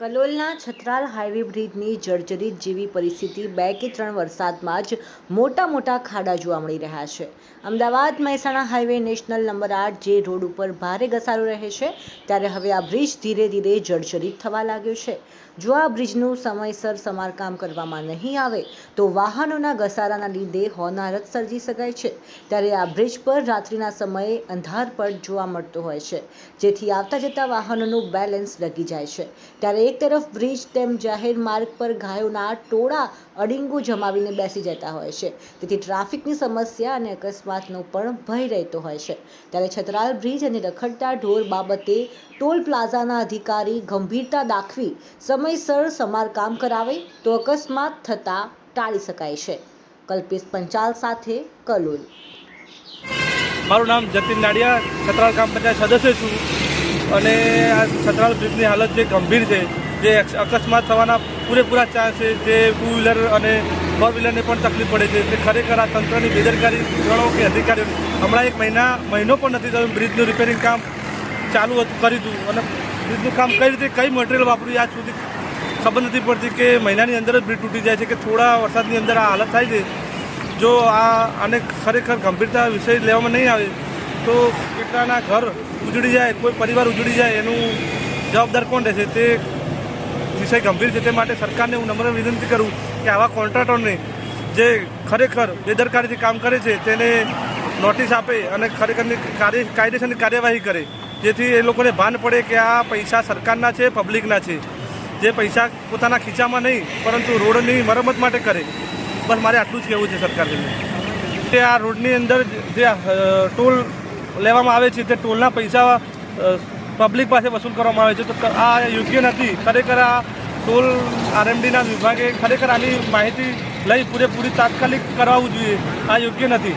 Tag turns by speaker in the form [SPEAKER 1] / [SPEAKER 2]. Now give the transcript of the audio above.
[SPEAKER 1] કલોલના Chhatral highway બ્રિજની જર્જરિત જેવી પરિસ્થિતિ બે કે ત્રણ વરસાદમાં જ મોટા મોટા ખાડા જોવા મળી રહ્યા છે. Ahmedabad Mehsana highway national number આઠ જે રોડ ઉપર ભારે ઘસારો રહે છે, ત્યારે હવે આ બ્રિજ ધીરે ધીરે જર્જરિત થવા લાગ્યો છે. જો આ બ્રિજનું સમયસર સમારકામ કરવામાં નહીં આવે, તો વાહનોના ઘસારાના લીધે હોનારત સર્જી શકાય છે. ત્યારે આ બ્રિજ પર રાત્રિના સમયે અંધારપટ જોવા મળતો હોય છે, જેથી આવતા જતા વાહનોનું બેલેન્સ લગી જાય છે. ત્યારે એક તરફ બ્રિજ તેમ જાહેર માર્ગ પર ગાયોના ટોળા અડીંગું જમાવીને બેસી જતા હોય છે. તેથી ટ્રાફિકની સમસ્યા અને અકસ્માતનો પણ ભય રહેતો હોય છે. ત્યારે છતરાલ બ્રિજ અને રખડતા ઢોર બાબતે ટોલ પ્લાઝાના અધિકારી ગંભીરતા દાખવી સમયસર સમારકામ કરાવે તો અકસ્માત થતા ટાળી શકાય છે. કલ્પેશ પંચાલ સાથે કલોલ.
[SPEAKER 2] મારું નામ જતીન નાડિયા, છતરાલ ગ્રામ પંચાયત સદસ્ય છું. અને આ છતરાલ બ્રિજની હાલત જે ગંભીર છે, જે અક- અકસ્માત થવાના પૂરેપૂરા ચાન્સ છે, જે ટુ વ્હીલર અને ફોર વ્હીલરને પણ તકલીફ પડે છે. તે ખરેખર આ તંત્રની બેદરકારી ગણો કે અધિકારીઓ, હમણાં એક મહિના, મહિનો પણ નથી થયો બ્રિજનું રિપેરિંગ કામ ચાલુ હતું, કર્યું હતું. અને બ્રિજનું કામ કઈ રીતે, કઈ મટીરિયલ વાપર્યું આજ સુધી ખબર નથી પડતી કે મહિનાની અંદર જ બ્રિજ તૂટી જાય છે કે થોડા વરસાદની અંદર આ હાલત થાય છે. જો આ, આને ખરેખર ગંભીરતા વિષય લેવામાં નહીં આવે તો કેટલાના ઘર ઉજળી જાય, કોઈ પરિવાર ઉજળી જાય, એનું જવાબદાર કોણ રહેશે? તે વિષય ગંભીર છે. તે માટે સરકારને હું નમ્ર વિનંતી કરું કે આવા કોન્ટ્રાક્ટરને જે ખરેખર બેદરકારીથી કામ કરે છે, તેને નોટિસ આપે અને ખરેખરની કાર્ય, કાયદેસરની કાર્યવાહી કરે, જેથી એ લોકોને ભાન પડે કે આ પૈસા સરકારના છે, પબ્લિકના છે. જે પૈસા પોતાના ખીચામાં નહીં, પરંતુ રોડની મરમ્મત માટે કરે. બસ મારે આટલું જ કહેવું છે સરકારને તે આ રોડની અંદર જે ટોલ લેવામાં આવે છે તે ટોલના પૈસા પબ્લિક પાસે વસૂલ કરવામાં આવે છે. તો આ યોગ્ય નથી. ખરેખર આ ટોલ આરએમડીના વિભાગે ખરેખર આની માહિતી લઈ પૂરેપૂરી તાત્કાલિક કરાવવું જોઈએ. આ યોગ્ય નથી.